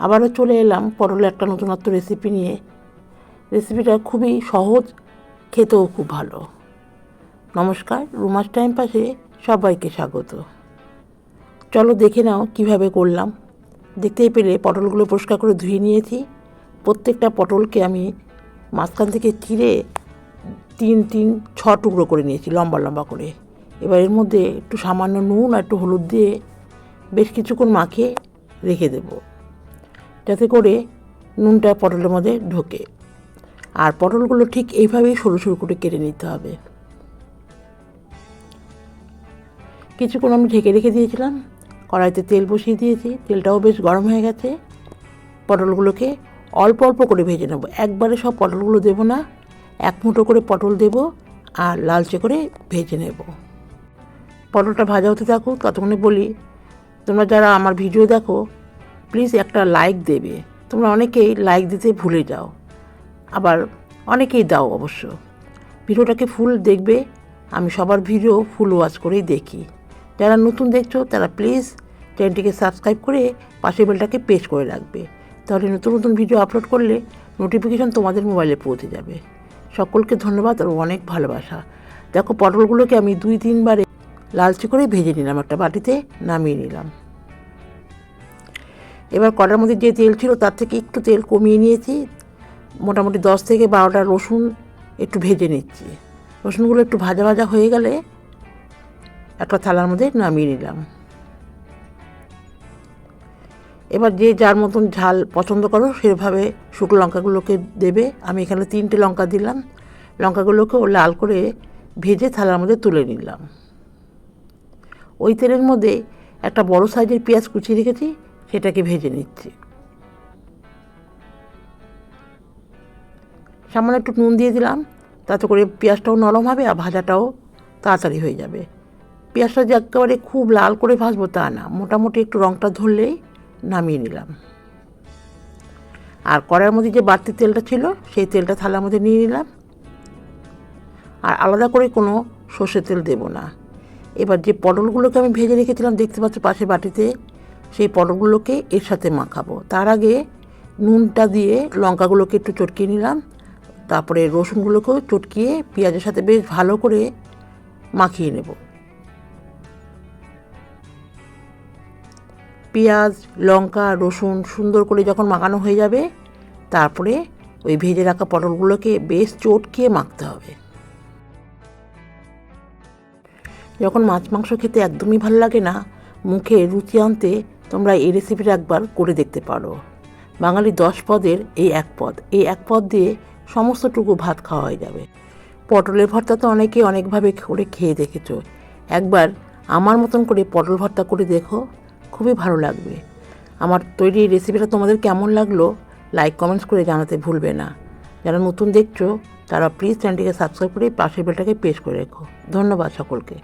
আবারও চলে এলাম পটলের একটা নতুনত্ব রেসিপি নিয়ে। রেসিপিটা খুবই সহজ, খেতেও খুব ভালো। নমস্কার, রুমাস টাইম পাশে সবাইকে স্বাগত। চলো দেখে নাও কীভাবে করলাম। দেখতেই পেলে পটলগুলো পরিষ্কার করে ধুয়ে নিয়েছি। প্রত্যেকটা পটলকে আমি মাঝখান থেকে চিরে তিন তিন, ছ টুকরো করে নিয়েছি, লম্বা লম্বা করে। এবার এর মধ্যে একটু সামান্য নুন আর একটু হলুদ দিয়ে বেশ কিছুক্ষণ মাখিয়ে রেখে দেব। যাতে করে নুনটা পটলের মধ্যে ঢোকে। আর পটলগুলো ঠিক এইভাবেই সরু সরু করে কেটে নিতে হবে। কিছুক্ষণ আমি ঢেকে রেখে দিয়েছিলাম। কড়াইতে তেল বসিয়ে দিয়েছি। তেলটাও বেশ গরম হয়ে গেছে। পটলগুলোকে অল্প অল্প করে ভেজে নেব। একবারে সব পটলগুলো দেবো না। এক মুঠো করে পটল দেব আর লালচে করে ভেজে নেব। পটলটা ভাজা হতে থাকুক, ততক্ষণে বলি, তোমরা যারা আমার ভিডিও দেখো প্লিজ একটা লাইক দেবে। তোমরা অনেকেই লাইক দিতে ভুলে যাও। আবার অনেকেই দাও অবশ্য। ভিডিওটাকে ফুল দেখবে। আমি সবার ভিডিও ফুল ওয়াচ করেই দেখি। যারা নতুন দেখছ, তারা প্লিজ চ্যানেলটিকে সাবস্ক্রাইব করে পাশের বেলটাকে পেশ করে রাখবে। তাহলে নতুন নতুন ভিডিও আপলোড করলে নোটিফিকেশান তোমাদের মোবাইলে পৌঁছে যাবে। সকলকে ধন্যবাদ আর অনেক ভালোবাসা। দেখো পটলগুলোকে আমি দুই তিনবারে লালচে করে ভেজে নিলাম, একটা বাটিতে নামিয়ে নিলাম। এবার কড়ার মধ্যে যে তেল ছিল তার থেকে একটু তেল কমিয়ে নিয়েছি। মোটামুটি দশ থেকে বারোটা রসুন একটু ভেজে নিচ্ছি। রসুনগুলো একটু ভাজা ভাজা হয়ে গেলে একটা থালার মধ্যে নামিয়ে নিলাম। এবার যে যার মতন ঝাল পছন্দ করো সেভাবে শুকনো লঙ্কাগুলোকে দেবে। আমি এখানে তিনটে লঙ্কা দিলাম। লঙ্কাগুলোকেও লাল করে ভেজে থালার মধ্যে তুলে নিলাম। ওই তেলের মধ্যে একটা বড় সাইজের পেঁয়াজ কুচিয়ে রেখেছি। সেটাকে ভেজে নিচ্ছি। সামান্য একটু নুন দিয়ে দিলাম, তাতে করে পেঁয়াজটাও নরম হবে আর ভাজাটাও তাড়াতাড়ি হয়ে যাবে। পেঁয়াজটা যে একেবারে খুব লাল করে ভাজবো তা না, মোটামুটি একটু রঙটা ধরলেই নামিয়ে নিলাম। আর কড়ার মধ্যে যে বাড়তি তেলটা ছিল, সেই তেলটা থালার মধ্যে নিয়ে নিলাম। আর আলাদা করে কোনো সর্ষের তেল দেব না। এবার যে পটলগুলোকে আমি ভেজে রেখেছিলাম, দেখতে পাচ্ছ পাশে বাটিতে সেই পটলগুলোকে এর সাথে মাখাবো। তার আগে নুনটা দিয়ে লঙ্কাগুলোকে একটু চটকিয়ে নিলাম। তারপরে রসুনগুলোকেও চটকিয়ে পেঁয়াজের সাথে বেশ ভালো করে মাখিয়ে নেব। পেঁয়াজ, লঙ্কা, রসুন সুন্দর করে যখন মাখানো হয়ে যাবে, তারপরে ওই ভেজে রাখা পটলগুলোকে বেশ চটকিয়ে মাখতে হবে। যখন মাছ মাংস খেতে একদমই ভালো লাগে না, মুখে রুচি আনতে তোমরা এই রেসিপিটা একবার করে দেখতে পারো। বাঙালি দশ পদের এই এক পদ। এই এক পদ দিয়ে সমস্তটুকু ভাত খাওয়া হয়ে যাবে। পটলের ভর্তা তো অনেকে অনেকভাবে করে খেয়ে দেখেছ। একবার আমার মতন করে পটল ভর্তা করে দেখো, খুবই ভালো লাগবে। আমার তৈরি এই রেসিপিটা তোমাদের কেমন লাগল লাইক কমেন্টস করে জানাতে ভুলবে না। যারা নতুন দেখছ, তারা প্লিজ চ্যানেলটিকে সাবস্ক্রাইব করে পাশের বেলটাকে পেশ করে রেখো। ধন্যবাদ সকলকে।